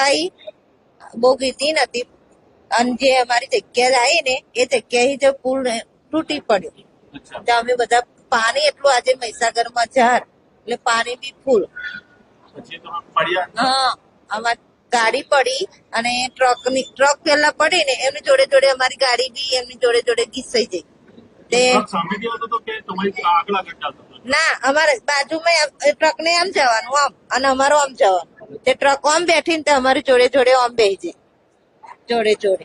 આવી બહુ ગીતી નથી. અને જે અમારી જગ્યા આવી ને એ જગ્યાએ જે પુલ તૂટી પડ્યો. તો અમે બધા પાણી એટલું આજે મહીસાગરમાં જાર એટલે પાણી બી ફૂલ. હા આમાં ગાડી પડી અને ટ્રકની ટ્રક પેલા પડી ને એમની જોડે જોડે અમારી ગાડી બી એમની જોડે જોડે ઘીસાઈ જઈ તે ના અમારે બાજુમાં ટ્રક ને આમ જવાનું આમ અને અમારો આમ જવાનું. તે ટ્રક આમ બેઠી ને અમારી જોડે જોડે આમ બેસી જાય. જોડે જોડે.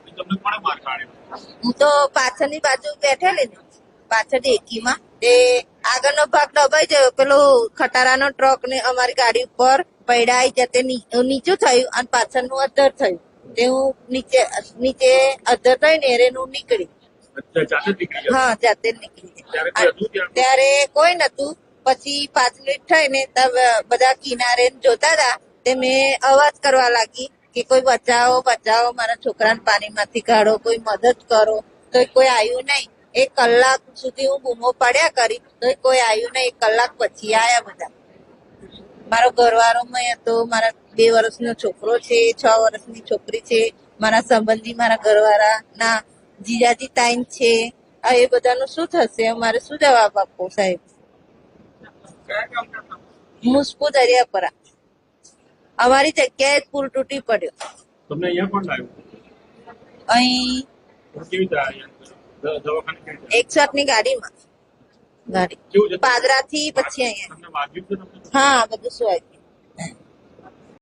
હું તો પાછળની બાજુ બેઠેલી ને પાછળ એકીમાં. તે આગળનો ભાગ દબાઈ ગયો પેલો ખટારાનો ટ્રક ને અમારી ગાડી ઉપર પડાઈ જતે નીચું થયું અને પાછળનું અધર થયું. તે હું નીચે નીચે અધર થઈ ને એરેનું નીકળી. હા જાતે જ નીકળી ત્યારે કોઈ નતું. પછી પાંચ મિનિટ થઈને તબ બધા કિનારે જોતા હતા. તે મેં અવાજ કરવા લાગી કે કોઈ બચાવો બચાવો મારા છોકરાને પાણીમાંથી કાઢો કોઈ મદદ કરો. તો કોઈ આવ્યું નહીં. એક કલાક સુધી હું બૂમો પાડ્યા કરી તો કોઈ આવ્યું નહીં. એક કલાક પછી આવ્યા બધા. મારો ઘરવાળો મેં હતો મારા બે વર્ષનો છોકરો છે છ વર્ષની છોકરી છે. મારા સંબંધી મારા ઘરવાળા ના જીજાજી તાઈન છે. આ એ બધાનું શું થશે? અમારે શું જવાબ આપવો સાહેબ? મુસ્કુ દરિયાપરા. અમારી જગ્યાએ પુલ તૂટી પડ્યો. તમને અહીંયા કોણ લાવ્યું? અહીં એકસઠની ગાડીમાં. ગાડી. કેવું છે પછી અહીંયા. હા બધું શું આવ્યું